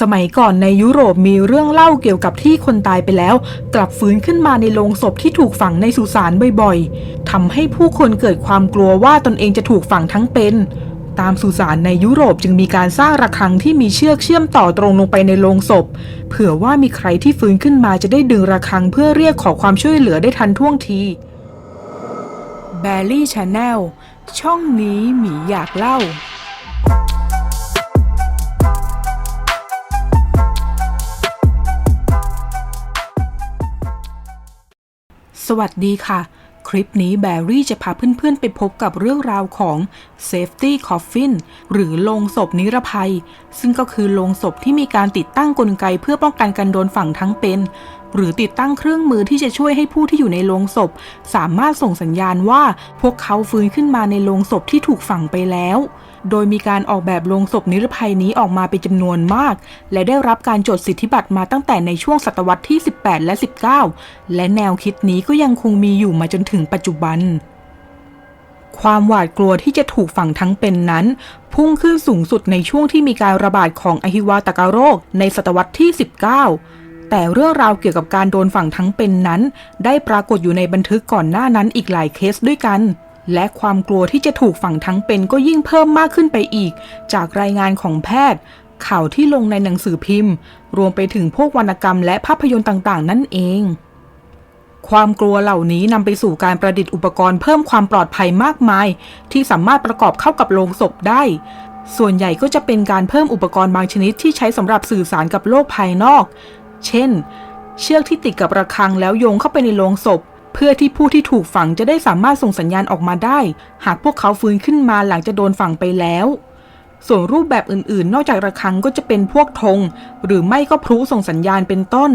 สมัยก่อนในยุโรปมีเรื่องเล่าเกี่ยวกับที่คนตายไปแล้ว กลับฟื้นขึ้นมาในโลงศพที่ถูกฝังในสุสานบ่อยๆทำให้ผู้คนเกิดความกลัวว่าตนเองจะถูกฝังทั้งเป็นตามสุสานในยุโรปจึงมีการสร้างระฆังที่มีเชือกเชื่อมต่อตรงลงไปในโลงศพ เผื่อว่ามีใครที่ฟื้นขึ้นมาจะได้ดึงระฆังเพื่อเรียกขอความช่วยเหลือได้ทันท่วงทีแบลลี่ชาแนลช่องนี้หมีอยากเล่า สวัสดีค่ะ คลิปนี้แบรี่จะพาเพื่อนๆ ไปพบกับเรื่องราวของ Safety Coffin หรือโลงศพนิรภัย ซึ่งก็คือโลงศพที่มีการติดตั้งกลไกเพื่อป้องกันการโดนฝังทั้งเป็น หรือติดตั้งเครื่องมือที่จะช่วยให้ผู้ที่อยู่ในโลงศพ สามารถส่งสัญญาณว่าพวกเขาฟื้นขึ้นมาในโลงศพที่ถูกฝังไปแล้ว โดยมีการออกแบบโลงศพนิรภัยนี้ออกมาเป็นจำนวนมาก และได้รับการจดสิทธิบัตรมาตั้งแต่ในช่วงศตวรรษที่ 18 และ 19 และแนวคิดนี้ก็ยังคงมีอยู่มาจนถึงปัจจุบัน ความหวาดกลัวที่จะถูกฝังทั้งเป็นนั้น พุ่งขึ้นสูงสุดในช่วงที่มีการระบาดของอหิวาตกโรค ในศตวรรษที่ 19แต่เรื่องราวเกี่ยวกับการโดนฝังทั้งเป็นนั้น ได้ปรากฏอยู่ในบันทึกก่อนหน้านั้นอีกหลายเคสด้วยกัน และความกลัวที่จะถูกฝังทั้งเป็นก็ยิ่งเพิ่มมากขึ้นไปอีก จากรายงานของแพทย์ ข่าวที่ลงในหนังสือพิมพ์ รวมไปถึงพวกวรรณกรรมและภาพยนตร์ต่างๆ นั่นเองความกลัวเหล่านี้นำไปสู่การประดิษฐ์อุปกรณ์เพิ่มความปลอดภัยมากมาย ที่สามารถประกอบเข้ากับโลงศพได้ ส่วนใหญ่ก็จะเป็นการเพิ่มอุปกรณ์บางชนิดที่ใช้สำหรับสื่อสารกับโลกภายนอก เช่น เชือกที่ติดกับระฆังแล้วโยงเข้าไปในโลงศพ เพื่อที่ผู้ที่ถูกฝังจะได้สามารถส่งสัญญาณออกมาได้ หากพวกเขาฟื้นขึ้นมาหลังจะโดนฝังไปแล้ว ส่วนรูปแบบอื่นๆ นอกจากระฆังก็จะเป็นพวกธงหรือไม่ก็พลุส่งสัญญาณเป็นต้น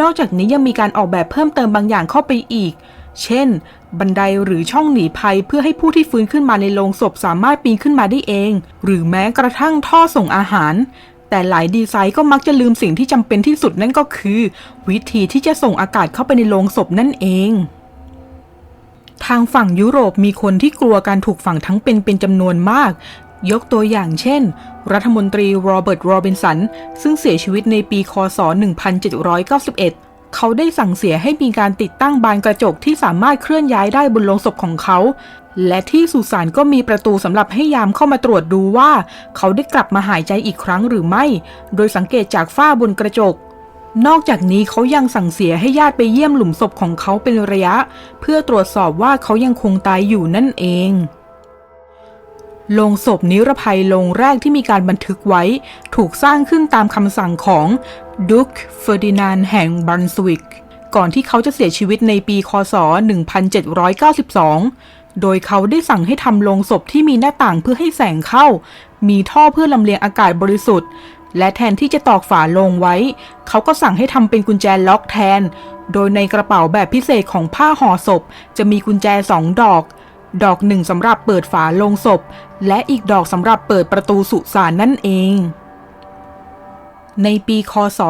นอกจากนี้ยังมีการออกแบบเพิ่มเติมบางอย่างเข้าไปอีก เช่น บันไดหรือช่องหนีภัยเพื่อให้ผู้ที่ฟื้นขึ้นมาในโรงศพสามารถปีนขึ้นมาได้เอง หรือแม้กระทั่งท่อส่งอาหาร แต่หลายดีไซน์ก็มักจะลืมสิ่งที่จำเป็นที่สุดนั่นก็คือ วิธีที่จะส่งอากาศเข้าไปในโรงศพนั่นเอง ทางฝั่งยุโรปมีคนที่กลัวการถูกฝังทั้งเป็นเป็นจำนวนมาก ยกตัวอย่างเช่น รัฐมนตรีโรเบิร์ตโรบินสัน ซึ่งเสียชีวิตในปีคศ 1791 เขาได้สั่งเสียให้มีการติดตั้งบานกระจกที่สามารถเคลื่อนย้ายได้บนโลงศพของเขา และที่สุสานก็มีประตูสำหรับให้ยามเข้ามาตรวจดูว่า เขาได้กลับมาหายใจอีกครั้งหรือไม่ โดยสังเกตจากฝ้าบนกระจก นอกจากนี้เขายังสั่งเสียให้ญาติไปเยี่ยมหลุมศพของเขาเป็นระยะ เพื่อตรวจสอบว่าเขายังคงตายอยู่นั่นเอง โลงศพนิรภัยโลงแรกที่มีการบันทึกไว้ ถูกสร้างขึ้นตามคำสั่งของดุคเฟอร์ดินานแห่งบรันสวิก ก่อนที่เขาจะเสียชีวิตในปีคศ 1792 โดยเขาได้สั่งให้ทำโลงศพที่มีหน้าต่างเพื่อให้แสงเข้า มีท่อเพื่อลำเลียงอากาศบริสุทธิ์ และแทนที่จะตอกฝาโลงไว้ เขาก็สั่งให้ทำเป็นกุญแจล็อกแทน โดยในกระเป๋าแบบพิเศษของผ้าห่อศพ จะมีกุญแจสองดอก ดอกหนึ่งสำหรับเปิดฝาโลงศพ และอีกดอกสำหรับเปิดประตูสุสานนั่นเอง ในปีคศ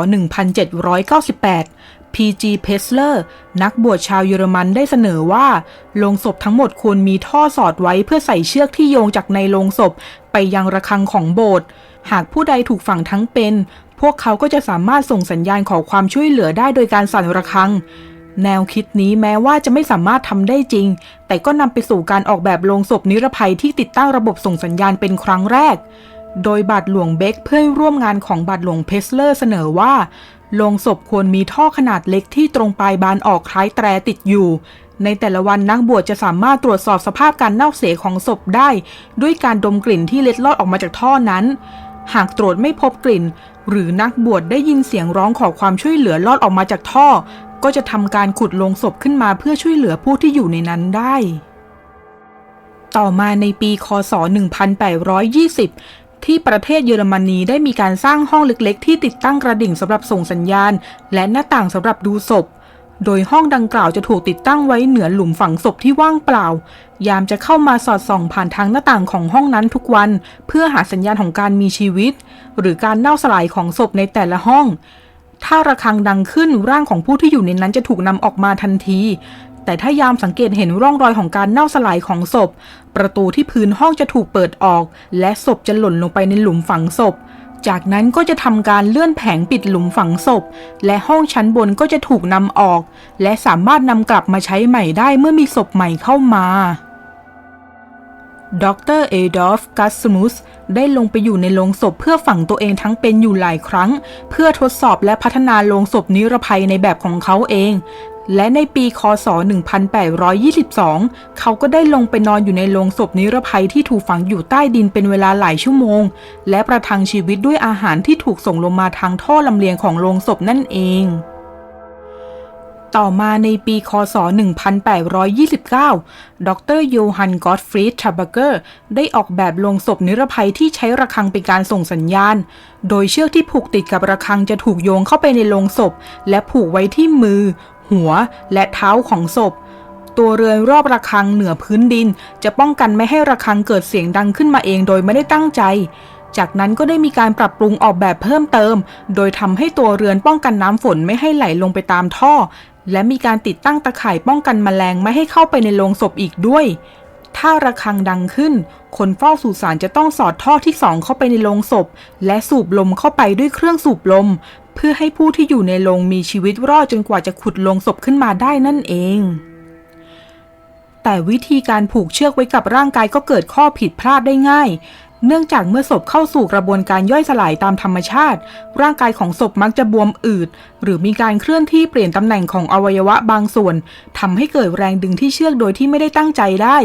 1798 P.G. Pessler นักบวชชาวเยอรมันได้เสนอว่าโลงศพทั้งหมดควรมีท่อสอดไว้เพื่อใส่เชือกที่โยงจากในโลงศพ ไปยังระฆังของโบสถ์หากผู้ใดถูกฝังทั้งเป็น พวกเขาก็จะสามารถส่งสัญญาณขอความช่วยเหลือได้โดยการสั่นระฆัง แนวคิดนี้แม้ว่าจะไม่สามารถทำได้จริง แต่ก็นำไปสู่การออกแบบโลงศพนิรภัยที่ติดตั้งระบบส่งสัญญาณเป็นครั้งแรก โดยบาทหลวงเบคเพื่อนร่วมงานของบาทหลวงเพสเลอร์เสนอว่าโลงศพควรมีท่อขนาดเล็กที่ตรงปลายบานออกคล้ายแตรติดอยู่ ในแต่ละวันนักบวชจะสามารถตรวจสอบสภาพการเน่าเสียของศพได้ ด้วยการดมกลิ่นที่เล็ดลอดออกมาจากท่อนั้น หากตรวจไม่พบกลิ่น หรือนักบวชได้ยินเสียงร้องขอความช่วยเหลือลอดออกมาจากท่อ ก็จะทำการขุดลงศพขึ้นมาเพื่อช่วยเหลือผู้ที่อยู่ในนั้นได้ ต่อมาในปีคศ 1820 ที่ประเทศเยอรมนีได้มีการสร้างห้องเล็กๆ ที่ติดตั้งกระดิ่งสำหรับส่งสัญญาณ และหน้าต่างสำหรับดูศพ โดยห้องดังกล่าวจะถูกติดตั้งไว้เหนือหลุมฝังศพที่ว่างเปล่า ยามจะเข้ามาสอดส่องผ่านทางหน้าต่างของห้องนั้นทุกวัน เพื่อหาสัญญาณของการมีชีวิต หรือการเน่าสลายของศพในแต่ละห้อง ถ้าระฆังดังขึ้นร่างของผู้ที่อยู่ในนั้นจะถูกนำออกมาทันที แต่ถ้ายามสังเกตเห็นร่องรอยของการเน่าสลายของศพ ประตูที่พื้นห้องจะถูกเปิดออก และศพจะหล่นลงไปในหลุมฝังศพ จากนั้นก็จะทำการเลื่อนแผงปิดหลุมฝังศพ และห้องชั้นบนก็จะถูกนำออก และสามารถนำกลับมาใช้ใหม่ได้เมื่อมีศพใหม่เข้ามา ดรเอดอฟกัสมุสได้ลงไปอยู่ในโลงศพเพื่อฝังตัวเองทั้งเป็นอยู่หลายครั้ง เพื่อทดสอบและพัฒนาโลงศพนิรภัยในแบบของเขาเอง และในปีคศ 1822 เขาก็ได้ลงไปนอนอยู่ในโลงศพนิรภัยที่ถูกฝังอยู่ใต้ดินเป็นเวลาหลายชั่วโมง และประทังชีวิตด้วยอาหารที่ถูกส่งลงมาทางท่อลำเลียงของโลงศพนั่นเอง ต่อมาในปีคศ 1829 ดรโยฮันกอตฟรีดทราบเกอร์ ได้ออกแบบลงศพนิรภัยที่ใช้ระฆังเป็นการส่งสัญญาณ โดยเชือกที่ผูกติดกับระฆังจะถูกโยงเข้าไปในโลงศพ และผูกไว้ที่มือ หัว และเท้าของศพ ตัวเรือนรอบระฆังเหนือพื้นดิน จะป้องกันไม่ให้ระฆังเกิดเสียงดังขึ้นมาเองโดยไม่ได้ตั้งใจ จากนั้นก็ได้มีการปรับปรุงออกแบบเพิ่มเติม โดยทำให้ตัวเรือนป้องกันน้ำฝนไม่ให้ไหลลงไปตามท่อ และมีการติดตั้งตะข่ายป้องกันแมลงไม่ให้เข้าไปในโลงศพอีกด้วย ถ้าระฆังดังขึ้น คนเฝ้าสุสานจะต้องสอดท่อที่สองเข้าไปในโลงศพ และสูบลมเข้าไปด้วยเครื่องสูบลม เพื่อให้ผู้ที่อยู่ในโลงมีชีวิตรอดจนกว่าจะขุดโลงศพขึ้นมาได้นั่นเองแต่วิธีการผูกเชือกไว้กับร่างกายก็เกิดข้อผิดพลาดได้ง่าย เนื่องจากเมื่อศพเข้าสู่กระบวนการย่อยสลายตามธรรมชาติ ร่างกายของศพมักจะบวมอืด หรือมีการเคลื่อนที่เปลี่ยนตำแหน่งของอวัยวะบางส่วนทำให้เกิดแรงดึงที่เชือกโดยที่ไม่ได้ตั้งใจได้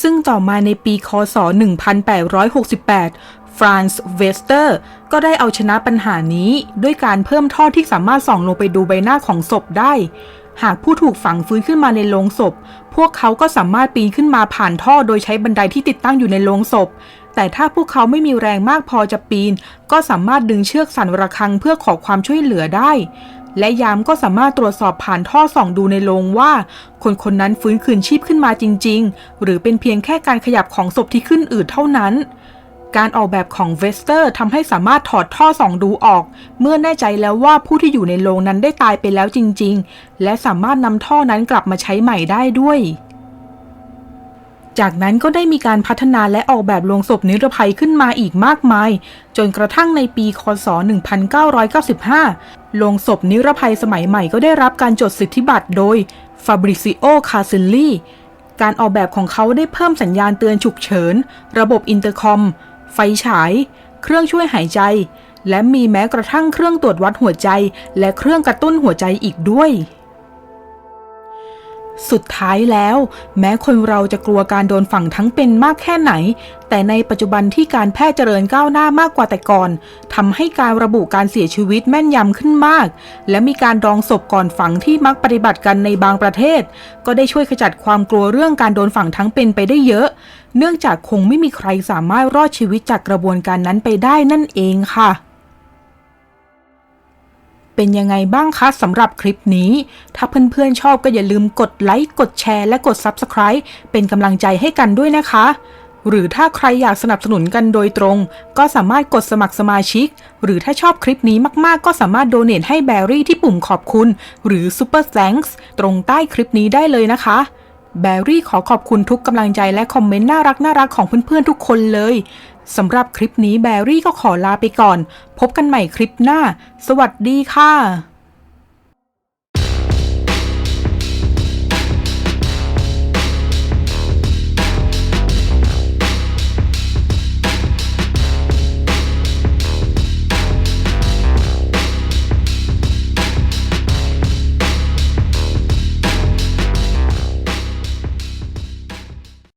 ซึ่งต่อมาในปีคศ 1868 ฟรานซ์เวสเตอร์ ก็ได้เอาชนะปัญหานี้ ด้วยการเพิ่มท่อที่สามารถส่องลงไปดูใบหน้าของศพได้หากผู้ถูกฝังฟื้นขึ้นมาในโลงศพ พวกเขาก็สามารถปีนขึ้นมาผ่านท่อโดยใช้บันไดที่ติดตั้งอยู่ในโลงศพ แต่ถ้าพวกเขาไม่มีแรงมากพอจะปีน ก็สามารถดึงเชือกสั่นระฆังเพื่อขอความช่วยเหลือได้ และยามก็สามารถตรวจสอบผ่านท่อส่องดูในโลงว่า คนคนนั้นฟื้นคืนชีพขึ้นมาจริง ๆ หรือเป็นเพียงแค่การขยับของศพที่ขึ้นอืดเท่านั้นการออกแบบของเวสเตอร์ทำให้สามารถถอดท่อส่องดูออก เมื่อแน่ใจแล้วว่าผู้ที่อยู่ในโรงนั้นได้ตายไปแล้วจริง ๆ และสามารถนำท่อนั้นกลับมาใช้ใหม่ได้ด้วย จากนั้นก็ได้มีการพัฒนาและออกแบบโลงศพนิรภัยขึ้นมาอีกมากมาย จนกระทั่งในปีคศ 1995โลงศพนิรภัยสมัยใหม่ก็ได้รับการจดสิทธิบัตรโดย Fabrizio Caselli การออกแบบของเขาได้เพิ่มสัญญาณเตือนฉุกเฉิน ระบบอินเตอร์คอม ไฟฉาย เครื่องช่วยหายใจ และมีแม้กระทั่งเครื่องตรวจวัดหัวใจ และเครื่องกระตุ้นหัวใจอีกด้วย สุดท้ายแล้ว แม้คนเราจะกลัวการโดนฝังทั้งเป็นมากแค่ไหน แต่ในปัจจุบันที่การแพทย์เจริญก้าวหน้ามากกว่าแต่ก่อนทำให้การระบุการเสียชีวิตแม่นยำขึ้นมาก และมีการดองศพก่อนฝังที่มักปฏิบัติกันในบางประเทศ ก็ได้ช่วยขจัดความกลัวเรื่องการโดนฝังทั้งเป็นไปได้เยอะ เนื่องจากคงไม่มีใครสามารถรอดชีวิตจากกระบวนการนั้นไปได้นั่นเองค่ะ เป็นยังไงบ้างคะสำหรับคลิปนี้ ถ้าเพื่อนๆชอบก็อย่าลืมกดไลค์ กดแชร์และกด Subscribe เป็นกำลังใจให้กันด้วยนะคะ หรือถ้าใครอยากสนับสนุนกันโดยตรง ก็สามารถกดสมัครสมาชิก หรือถ้าชอบคลิปนี้มากๆ ก็สามารถโดเน a ให้แบรี่ที่ปุ่มขอบคุณ หรือ Super Thanks ตรงใต้คลิปนี้ได้เลยนะคะแบรี่ขอขอบคุณทุกกำลังใจและคอมเมนต์น่ารักน่ารักของเพื่อนๆทุกคนเลย สำหรับคลิปนี้แบรี่ก็ขอลาไปก่อน พบกันใหม่คลิปหน้า สวัสดีค่ะ